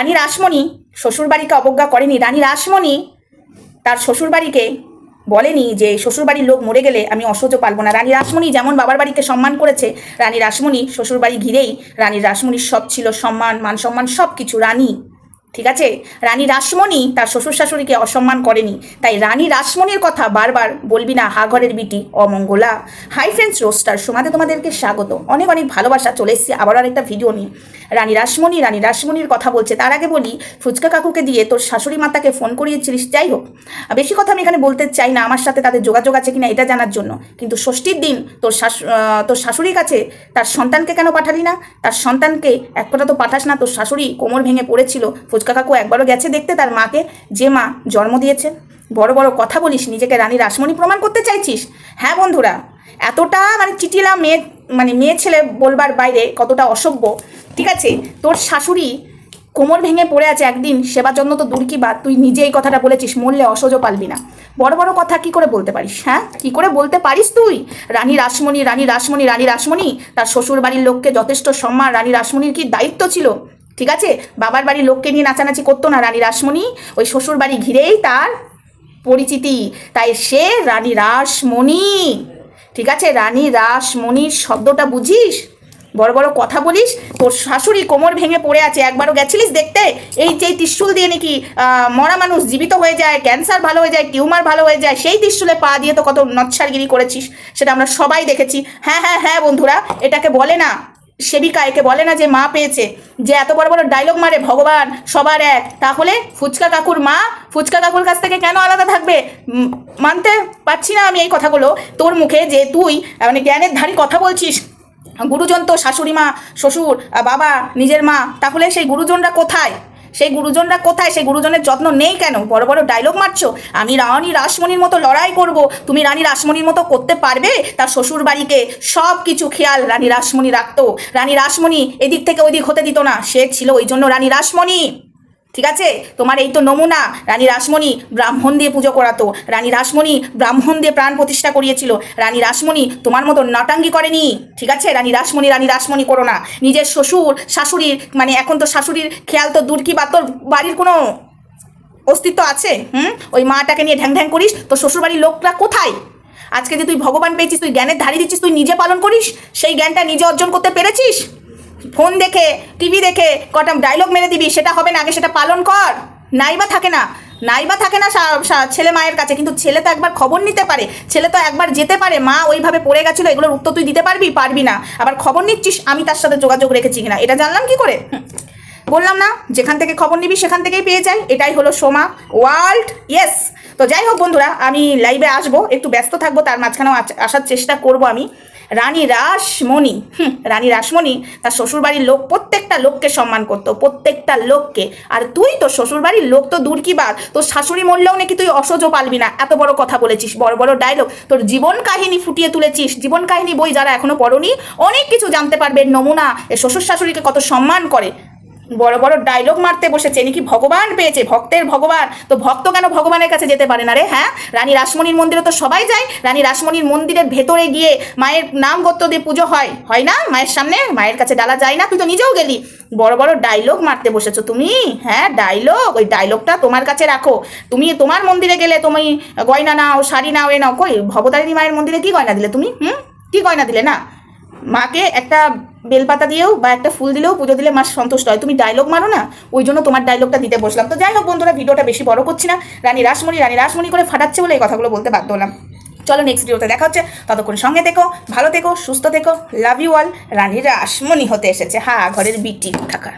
রানী রাসমণি শ্বশুরবাড়িকে অবজ্ঞা করেনি। রানী রাসমণি তার শ্বশুরবাড়িকে বলেনি যে, শ্বশুরবাড়ির লোক মরে গেলে আমি অসহ্য পারব না। রানী রাসমণি যেমন বাবার বাড়িকে সম্মান করেছে, রানী রাসমণি শ্বশুরবাড়ি ঘিরেই রানী রাসমণির সব ছিল সম্মান, মান সম্মান সব কিছু রানী ঠিক আছে? রানী রাসমণি তার শ্বশুর শাশুড়িকে অসম্মান করেনি। তাই রানী রাসমণির কথা বারবার বলবি না, হা ঘরের বিটি, অমঙ্গলা। হাই ফ্রেন্ডস রোস্টার সোমাতে তোমাদেরকে স্বাগত। অনেক অনেক ভালোবাসা চলে এসেছি আবার আরেকটা ভিডিও নিয়ে। রানী রাসমণি, রানী রাসমণির কথা বলছে, তার আগে বলি, ফুচকা কাকুকে দিয়ে তোর শাশুড়ি মাতাকে ফোন করিয়েছিলিস, যাই হোক। বেশি কথা আমি এখানে বলতে চাই না, আমার সাথে তাদের যোগাযোগ আছে কিনা এটা জানার জন্য। কিন্তু ষষ্ঠীর দিন তোর শাশু তোর শাশুড়ির কাছে তার সন্তানকে কেন পাঠালি না? তার সন্তানকে এক কথা তো পাঠাস না, তোর শাশুড়ি কোমর ভেঙে পড়েছিল ফুচকা কাকু একবারও গেছে দেখতে, তার মাকে যে মা জন্ম দিয়েছে। বড় বড় কথা বলিস, নিজেকে রানী রাসমণি প্রমাণ করতে চাইছিস? হ্যাঁ বন্ধুরা, এতটা মানে চিটিলা মেয়ে মানে মেয়ে ছেলে বলবার বাইরে কতটা অসভ্য। ঠিক আছে, তোর শাশুড়ি কোমর ভেঙে পড়ে আছে একদিন, সেবার জন্য তো দূর কি বাদ তুই নিজে এই কথাটা বলেছিস, মরলে অসহ্য পালবি না। বড় বড় কথা কি করে বলতে পারিস হ্যাঁ? কি করে বলতে পারিস তুই? রানী রাসমণি রানী রাসমণি রানী রাসমণি, তার শ্বশুর বাড়ির লোককে যথেষ্ট সম্মান, রানী রাসমণির কি দায়িত্ব ছিল? ঠিক আছে? বাবার বাড়ির লোককে নিয়ে নাচানাচি করতো না রানী রাসমণি? ওই শ্বশুর বাড়ি ঘিরেই তার পরিচিতি। তাই সে রানী রাসমণি। ঠিক আছে? রানী রাসমণির শব্দটা বুঝিস? বড় বড় কথা বলিস? তোর শাশুড়ি কোমর ভেঙে পড়ে আছে, একবারও গেছিলিস দেখতে? এই যে ত্রিশুল দিয়ে নাকি মরা মানুষ জীবিত হয়ে যায়, ক্যান্সার ভালো হয়ে যায়, টিউমার ভালো হয়ে যায়, সেই ত্রিশুলে পা দিয়ে তো কত নচ্ছারগিরি করেছিস? সেটা আমরা সবাই দেখেছি। হ্যাঁ হ্যাঁ হ্যাঁ বন্ধুরা, এটাকে বলে না। সেবিকা একে বলে না যে মা পেয়েছে, যে এত বড় বড় ডায়লগ মারে, ভগবান সবার এক। তাহলে ফুচকা কাকুর মা, ফুচকা কাকুর কাছ থেকে কেন আলাদা থাকবে? মানতে পারছি না আমি এই কথাগুলো। তোর মুখে যে তুই মানে জ্ঞানের ধারী কথা বলছিস, গুরুজন তো শাশুড়ি মা, শ্বশুর বাবা, নিজের মা, তাহলে সেই গুরুজনরা কোথায়? সেই গুরুজনরা কোথায়? সেই গুরুজনের যত্ন নেই কেন? বড় বড় ডায়লগ মারছো? আমি রানী রাসমণির মতো লড়াই করব। তুমি রানী রাসমণির মতো করতে পারবে? তার শ্বশুর বাড়িকে সব কিছু খেয়াল রানী রাসমণি রাখতো। রানী রাসমণি এদিক থেকে ওইদিক হতে দিত না। সে ছিল ওই জন্য রানী রাসমণি। ঠিক আছে? তোমার এই তো নমুনা, রানী রাসমণি ব্রাহ্মণ দিয়ে পুজো করাতো। রানী রাসমণি ব্রাহ্মণ দিয়ে প্রাণ প্রতিষ্ঠা করিয়েছিল। রানী রাসমণি তোমার মতো নটাঙ্গি করেনি। ঠিক আছে? রানী রাসমণি রানী রাসমণি করো না। নিজের শ্বশুর, শাশুড়ির মানে এখন তো শাশুড়ির খেয়াল তো দূর কি বা তোর বাড়ির কোনো অস্তিত্ব আছে? হুম? ওই মাটাকে নিয়ে ঢ্যাং ঢ্যাং করিস? তোর শ্বশুরবাড়ির লোকরা কোথায়? আজকে যে তুই ভগবান পেয়েছিস, তুই জ্ঞানের ধারি দিচ্ছিস, তুই নিজে পালন করিস? সেই জ্ঞানটা নিজে অর্জন করতে পেরেছিস? ফোন দেখে, টিভি দেখে, কটা ডায়লগ মেরে দিবি, সেটা হবে না, আগে সেটা পালন কর। নাইবা থাকে না, নাইবা থাকে না ছেলে মায়ের কাছে, কিন্তু ছেলে তো একবার খবর নিতে পারে, ছেলে তো একবার যেতে পারে, মা ওইভাবে পড়ে গেছিল, এগুলোর উত্তর তুই দিতে পারবি পারবি না। আবার খবর নিচ্ছিস, আমি তার সাথে যোগাযোগ রেখেছি কিনা, এটা জানলাম কি করে? বললাম না, যেখান থেকে খবর নিবি, সেখান থেকেই পেয়ে যাই, এটাই হলো সোমা, ওয়ার্ল্ড, ইয়েস। তো যাই হোক বন্ধুরা, আমি লাইভে আসব, একটু ব্যস্ত থাকব, তার মাঝখানেও আসার চেষ্টা করব আমি। রানী রাসমণি, হুম, রানী রাসমণি তার শ্বশুরবাড়ির লোক, প্রত্যেকটা লোককে সম্মান করতো, প্রত্যেকটা লোককে। আর তুই তো শ্বশুরবাড়ির লোক তো দূর কি বাদ তোর শাশুড়ি মরলেও নাকি তুই অসহ্য পালবি না? এত বড় কথা বলেছিস, বড় বড় ডায়লগ তোর জীবন কাহিনী ফুটিয়ে তুলেছিস, জীবন কাহিনী বই যারা এখনও পড়নি, অনেক কিছু জানতে পারবে। নমুনা, এ শ্বশুর শাশুড়িকে কত সম্মান করে। বড় বড় ডায়লগ মারতে বসেছে। নাকি ভগবান পেয়েছে? ভক্তের ভগবান। তো ভক্ত কেন ভগবানের কাছে যেতে পারে না রে হ্যাঁ? রানী রাসমণির মন্দিরে তো সবাই যায়। রানী রাসমণির মন্দিরের ভেতরে গিয়ে মায়ের নাম গোত্র দিয়ে পুজো হয়। হয় না? মায়ের সামনে? মায়ের কাছে ডালা যায় না? তুই তো নিজেও গেলি। বড় বড় ডায়লগ মারতে বসেছো তুমি। হ্যাঁ ডায়লগ ওই ডায়লগটা তোমার কাছে রাখো। তুমি তোমার মন্দিরে গেলে তুমি গয়না নাও, শাড়ি নাও, এ নাও। কই? ভবতারিণী মায়ের মন্দিরে কি গয়না দিলে তুমি? হুম? কি গয়না দিলে? না। মাকে একটা বেলপাতা দিয়েও বা একটা ফুল দিলেও পুজো দিলে মা সন্তুষ্ট হয়। তুমি ডায়লগ মারো না, ওই জন্য তোমার ডায়লগটা দিতে বসলাম। তো যাই হোক বন্ধুরা, ভিডিওটা বেশি বড় করছি না। রানী রাসমণি রানী রাসমণি করে ফাটাচ্ছে বলে এই কথাগুলো বলতে বাধ্য হলাম। চলো নেক্সট ভিডিওতে দেখা হচ্ছে। ততক্ষণ সঙ্গে থেকো, ভালো থেকো, সুস্থ থেকো। Love you all Rani Rashmoni হতে এসেছে। হ্যাঁ ঘরের বিটি থাকা